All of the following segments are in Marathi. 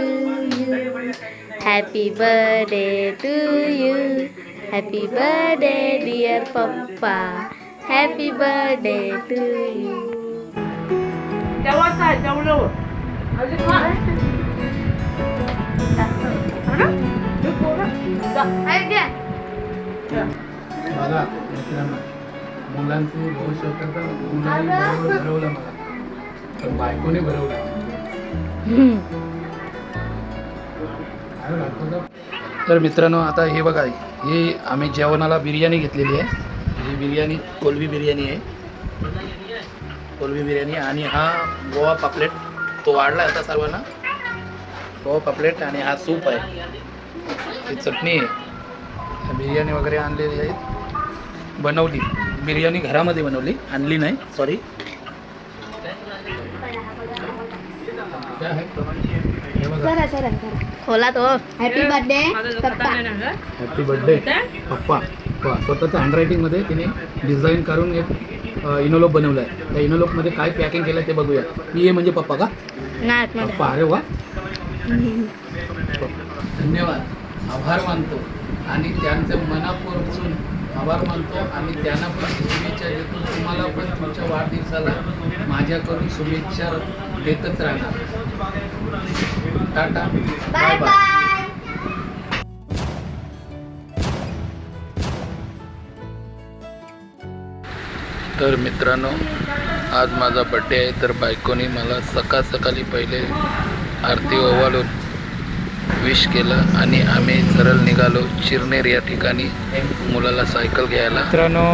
you. Happy birthday to you. Happy birthday, dear Papa. Happy birthday to you. जेवायचं आहे जेवल्यावर अजून खा. हा ना? हे पोरं. जा. बघा मित्रांनो मुलांचे भविष्य करता मुलांनी बरोबर भरवलं मला पण बायकोने भरवलं काय दाखवतो? तर मित्रांनो आता हे बघा ही आम्ही जेवणाला बिर्याणी घेतलेली आहे. ही बिर्याणी कोलबी बिर्याणी आहे. कोलबी बिर्याणी आणि हा गोवा पापलेट तो वाढला आता सर्वांना. गोवा पापलेट आणि हा सूप आहे. ही चटणी आहे. बिर्याणी वगैरे आणलेली आहे बनवली. बिर्याणी घरामध्ये बनवली. आणली नाही. सॉरी खोला तो. हॅपी बर्थडे गं. Happy birthday? पप्पा. पप्पा स्वतःच्या हँडरायटिंगमध्ये तिने डिझाईन करून एक इनोलोक बनवलं आहे त्या इनोलोकमध्ये काय पॅकिंग केलं ते बघूया पी ए म्हणजे पप्पा का? मध्ये. पप्पा अरे वा. धन्यवाद. आभार मानतो. आणि त्यांचं मनापासून आभार मानतो. आणि त्यांना पण शुभेच्छा देतो. तुम्हाला पण तुमच्या वाढदिवसाला माझ्याकडून शुभेच्छा देतच राहणार. टाटा. Bye bye. तर मित्रांनो आज माझा बड्डे आहे तर बायकोनी मला सकाळ सकाळी पहिले आरती ओवाळून विश केलं आणि आम्ही सरळ निघालो चिरनेर या ठिकाणी मुलाला सायकल घ्यायला. मित्रांनो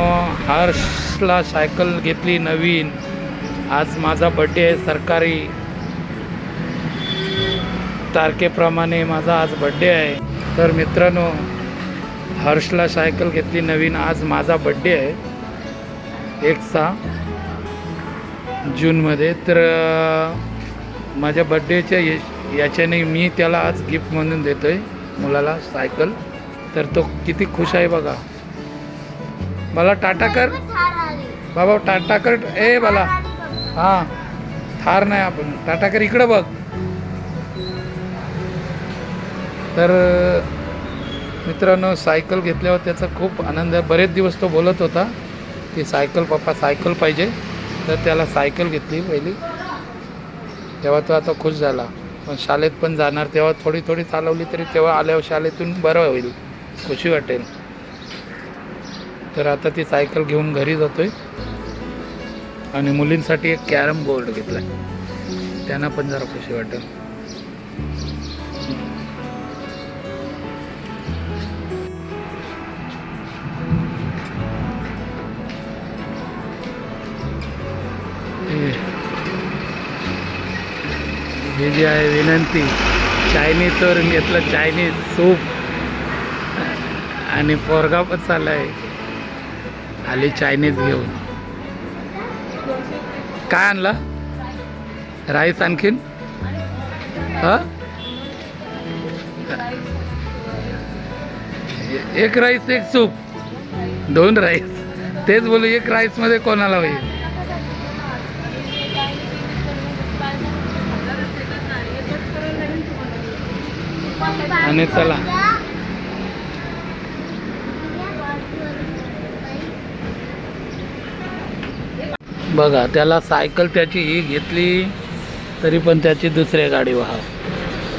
हर्षला सायकल घेतली नवीन. आज माझा बड्डे आहे सरकारी तारखेप्रमाणे माझा आज बड्डे आहे. तर मित्रांनो हर्षला सायकल घेतली नवीन. आज माझा बड्डे आहे. एक सहा जूनमध्ये. तर माझ्या बड्डेच्या या- याच्याने मी त्याला आज गिफ्ट म्हणून देतो आहे मुलाला सायकल तर तो किती खुश आहे बघा. मला टाटा कर. बाबा टाटा कर. ए मला हां थार नाही आपण. टाटा कर इकडं बघ. तर मित्रांनो सायकल घेतल्यावर त्याचा खूप आनंद आहे. बरेच दिवस तो बोलत होता की सायकल पप्पा सायकल पाहिजे. तर त्याला सायकल घेतली पहिली. तेव्हा तो आता खुश झाला. पण शाळेत पण जाणार. तेव्हा थोडी थोडी चालवली तरी तेव्हा आल्यावर शाळेतून बरं होईल. खुशी वाटेल. तर आता ती सायकल घेऊन घरी जातोय. आणि मुलींसाठी एक कॅरम बोर्ड घेतलाय. त्यांना पण जरा खुशी वाटेल. हे जे आहे विनंती चायनीज तर घेतलं चायनीज सूप आणि पोरगा पण चाललाय. आली चायनीज घेऊन. काय आणला? राईस आणखीन? ह? एक राईस एक सूप. दोन राईस. तेच बोलू एक राईसमध्ये कोणाला होईल? आणि चला. बघा त्याला सायकल त्याची ही घेतली तरी पण त्याची दुसऱ्या गाडी व्हा.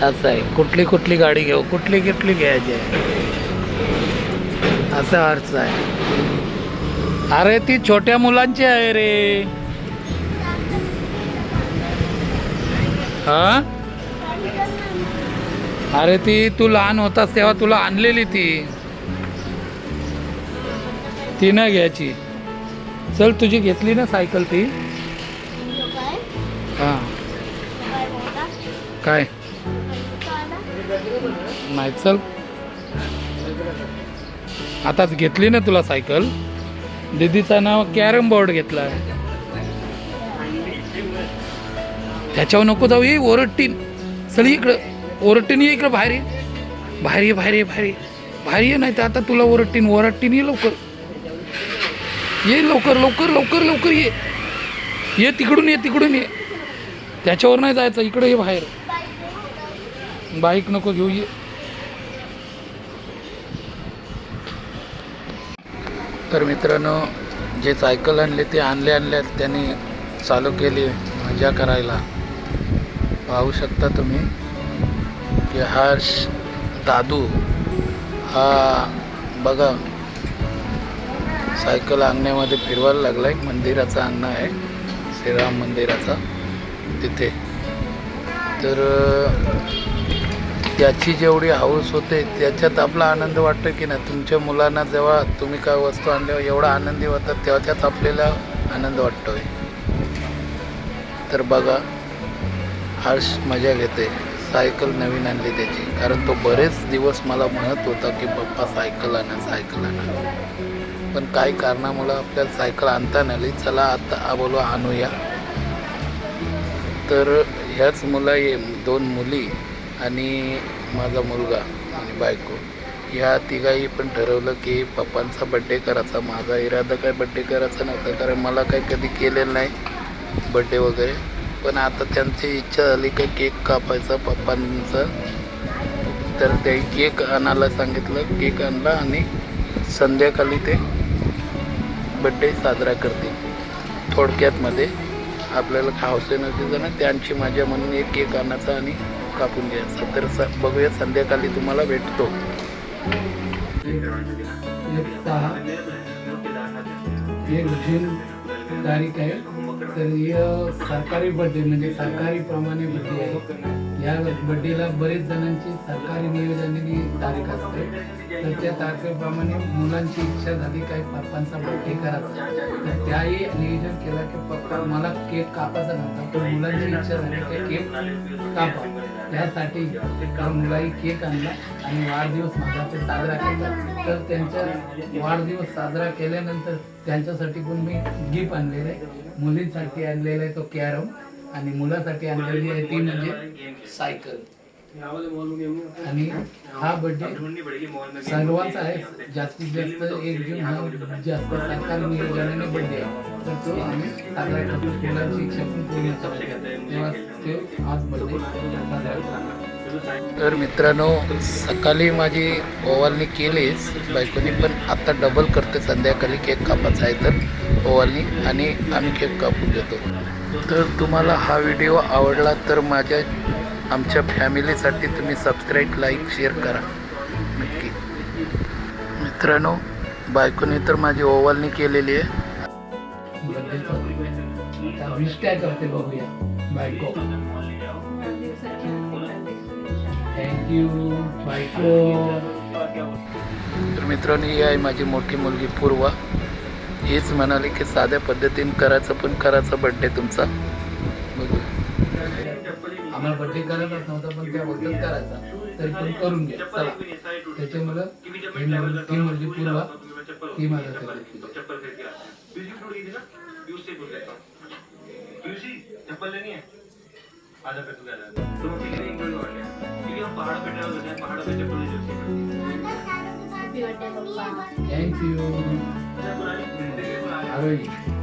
असं आहे. कुठली कुठली गाडी घेऊ? कुठली कुठली घ्यायची आहे? असा अर्थ आहे. अरे ती छोट्या मुलांची आहे रे. हा? अरे ती तू लहान होतास तेव्हा तुला आणलेली ती. ती ना घ्यायची. चल तुझी घेतली ना सायकल ती? हा. काय? नाही चल. आताच घेतली ना तुला सायकल. दिदीचा नाव कॅरम बोर्ड घेतला. त्याच्यावर नको जाऊ ये ओरडटीन चल इकडं. ओरडटीन ये इकडं बाहेर ये. बाहेर ये बाहेर ये बाहेर ये. बाहेर ये नाही तर आता तुला ओरडटीन ओरडटीन ये लवकर. ये लवकर लवकर लवकर लवकर ये. ये तिकडून ये तिकडून ये. त्याच्यावर नाही जायचं इकडं ये बाहेर. बाईक नको घेऊ ये. तर मित्रांनो जे सायकल आणले ते आणले आणले त्यांनी चालू केली मजा करायला. पाहू शकता तुम्ही. की हर्ष दादू हा बघा सायकल अंगण्यामध्ये फिरवायला लागला आहे मंदिराचा अंगण आहे. श्रीराम मंदिराचा तिथे. तर त्याची जेवढी हौस होते त्याच्यात आपला आनंद वाटतो की नाही? तुमच्या मुलांना जेव्हा तुम्ही काय वस्तू आणल्यावर एवढा आनंदी होतात त्याच्यात आपल्याला आनंद वाटतोय. तर बघा हर्ष मजा घेते. सायकल नवीन आणली त्याची. कारण तो बरेच दिवस मला म्हणत होता की पप्पा सायकल आणा सायकल आणा. पण काही कारणामुळं आपल्याला सायकल आणता नाही आली. चला आता बोलू आणूया. तर ह्याच मुला ये दोन मुली आणि माझा मुलगा आणि बायको ह्या तिघाही पण ठरवलं की पप्पांचा बड्डे करायचा. माझा इरादा काय बड्डे करायचा नव्हता कारण मला काही कधी केलेलं नाही बड्डे वगैरे. पण आता त्यांची इच्छा झाली का केक कापायचा पप्पांचा. तर ते केक आणायला सांगितलं केक आणला आणि संध्याकाळी ते बड्डे साजरा करतील. थोडक्यातमध्ये आपल्याला खावसे नसते ना त्यांची माझ्या म्हणून एक केक आणायचा आणि कापून घ्यायचा. तर स बघूया संध्याकाळी तुम्हाला भेटतो. एक जून तारीख आहे. तर हे सरकारी बड्डे म्हणजे सरकारी प्रमाणे बड्डे आहे. या बड्डेला बरेच जणांची सरकारी नियोजनाने तारीख असते. तर त्या तारखेप्रमाणे मुलांची इच्छा झाली काही पप्पांचा बड्डे करायचा. तर त्याही नियोजन केलं की पप्पा मला केक कापायचा नव्हता तर मुलांची इच्छा झाली की केक कापा. त्यासाठी त्या मुलाही केक आणला आणि वाढदिवस माझा ते साजरा केला. तर त्यांच्या वाढदिवस साजरा केल्यानंतर त्यांच्यासाठी पण मी गिफ्ट आणलेलं आहे. मुलींसाठी आणलेला आहे तो कॅरम आणि मुलासाठी आणलेली आहे ती म्हणजे सायकल. आणि हा बर्थडे सर्वांचा आहे. जास्तीत जास्त एक जून हा जास्त सरकारी नियोजनाने बर्थडे आहे. तर तो आम्ही साजरा करतो. मुलांची इच्छा पण पूर्ण करतो तेव्हा ते आज बर्थडे साजरा करतो तर मित्रांनो सकाळी माझी ओवाळणी केलीच बायकोनी पण आता डबल करते. संध्याकाळी केक कापायचा आहे तर ओवाळणी आणि आम्ही केक कापून घेतो तर तुम्हाला हा व्हिडिओ आवडला तर माझ्या आमच्या फॅमिलीसाठी तुम्ही सबस्क्राईब लाईक शेअर करा. नक्की. मित्रांनो बायकोने तर माझी ओवाळणी केलेली आहे. विश काय करते बघूया बायको. थँक्यू बायको. तर मित्रांनो ही आहे माझी मोठी मुलगी पूर्वा. हीच म्हणाली की साध्या पद्धतीने करायचं पण करायचा बड्डे तुमचा. बघू आम्हाला बड्डे करायचाच नव्हता पण त्या बोलतात करायचा. तरी पण करून घ्या. चला. त्याच्यामुळं ती मुलगी पूर्वा ती माझ्या चप्पल लेनी है आधा पे तू क्या तो हम पहाड़ पे ट्रैवल करते हैं पहाड़ों पे चप्पल नहीं जरूरत थँक्यू आरोही.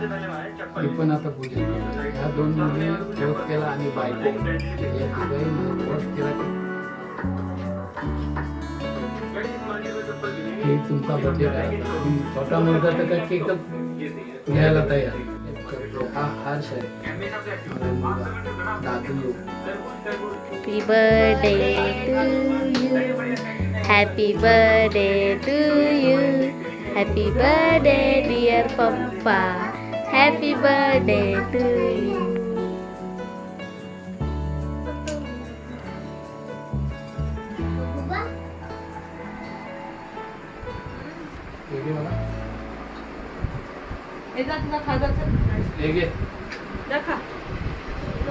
सबसे पण आता पूजन ह्या दोन मुली पोस्ट केला आणि बायको या तिघाही पोस्ट केला की तुमचा बजेट आहे छोटा मुलगा तर काय केकच घ्यायला तयार हा हर्ष आहे दादू Happy birthday to you. Happy birthday to you. Happy birthday, dear Papa. Happy birthday to you. हे घे मला येतात तुला खाजाचं हे घे दाखा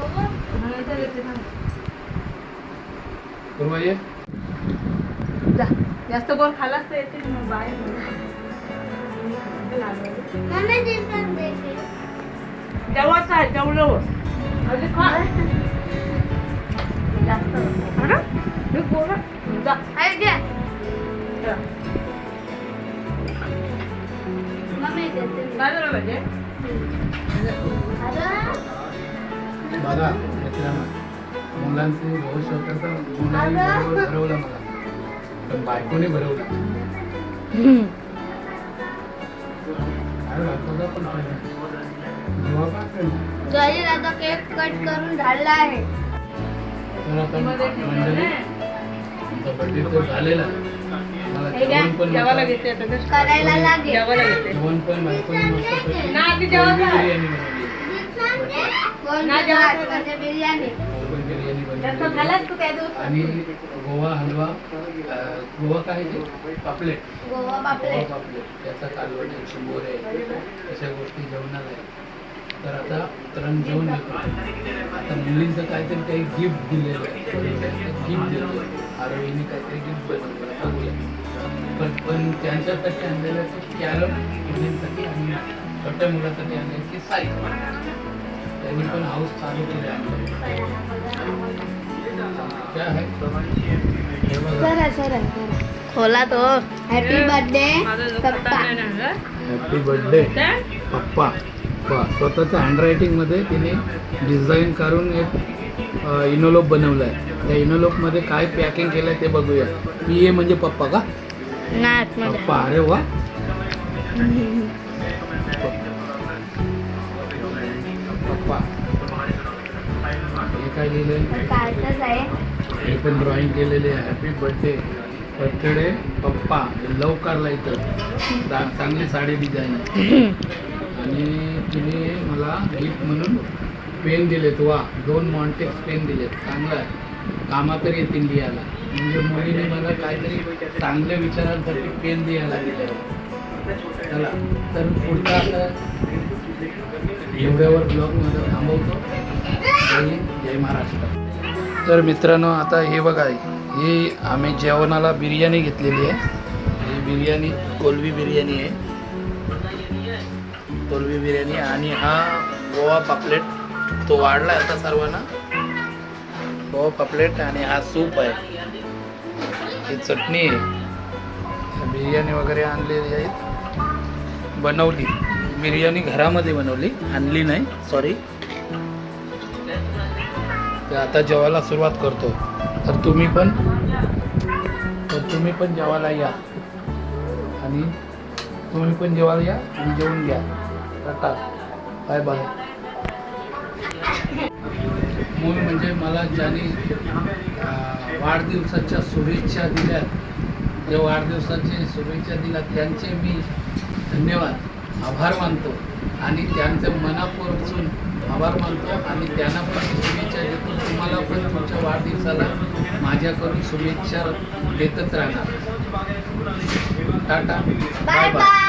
हा, येतात, येतात, हा. पूर्वा ये जा जास्त गोल खालाच तर येते मग बाय तेव्हाच आहे तेवढं अजून खा. जास्त नको. ना? गोल आहे. जा. जा. काय झालं पाहिजे बघा मुलांचे भविष्य तर मुलांनी भरवलं मला. पण बायकोने भरवलं. घरी आता केक कट करून झालेला आहे. जेवायला. घेते करायला लागेल. जेवायला घेते. ना, जेवण. बिर्याणी? बिर्याणी बनवली आणि गोवा हलवा गोवा काय ते? पापलेट. गोवा पापलेट. त्याचा कालवण आहे शिंबोरे अशा गोष्टी जेवणाला आहे. तर आता तरण जेवण घेतो आता मुलींचं काहीतरी काही गिफ्ट दिलेलं आहे. गिफ्ट देतो आरोहीने काहीतरी गिफ्ट बनवलं पण पण त्यांच्यासाठी आणलेलं कॅरम मुलींसाठी आणि छोट्या मुलासाठी आणले की सायकल त्यांनी पण हाऊस चालू केले खोला तो. हॅपी बर्थडे पप्पा. हॅपी बर्थडे पप्पा. पप्पा स्वतःच्या हँडरायटिंगमध्ये तिने डिझाईन करून एक इनोलोप बनवलं आहे त्या इनोलोपमध्ये काय पॅकिंग केलं आहे ते बघूया. पी ए म्हणजे पप्पा का? पप्पा अरे वा. हे काय लिहिलंय? हे पण ड्रॉइंग केलेले आहे. हॅपी बर्थडे बर्थडे पप्पा. लव कारला इथं. चांगली साडी डिझाईन आणि तिने मला गिफ्ट म्हणून पेन दिलेत. वा दोन मॉन्टेक्स पेन दिलेत. चांगलं आहे. कामात तरी येतील लिहायला. म्हणजे मुलीने मला काहीतरी चांगल्या विचारांसाठी पेन द्यायला दिले चला तर पुढचा एवढ्यावर ब्लॉग ब्लॉगमध्ये थांबवतो. जय जय महाराष्ट्र. तर मित्रांनो आता हे बघा ही आम्ही जेवणाला बिर्याणी घेतलेली आहे. ही बिर्याणी कोलवी बिर्याणी आहे. कोलवी बिर्याणी आणि हा गोवा पापलेट तो वाढला आता सर्वांना. गोवा पापलेट आणि हा सूप आहे. ही चटणी आहे. बिर्याणी वगैरे आणलेली आहेत बनवली. बिर्याणी घरामध्ये बनवली आणली नाही सॉरी तर आता जेवायला सुरुवात करतो. तर तुम्ही पण तर तुम्ही पण जेवायला या. आणि तुम्ही पण जेवायला या आणि जेवून घ्या. टाटा. बाय बाय मूल म्हणजे मला ज्याने वाढदिवसाच्या शुभेच्छा दिल्या जे वाढदिवसाचे शुभेच्छा दिल्या त्यांचे मी धन्यवाद. आभार मानतो आणि त्यांचं मनापासून आभार मानतो आणि त्यांना पण शुभेच्छा देतो. तुम्हाला पण तुमच्या वाढदिवसाला माझ्याकडून शुभेच्छा देतच राहणार. टाटा. Bye bye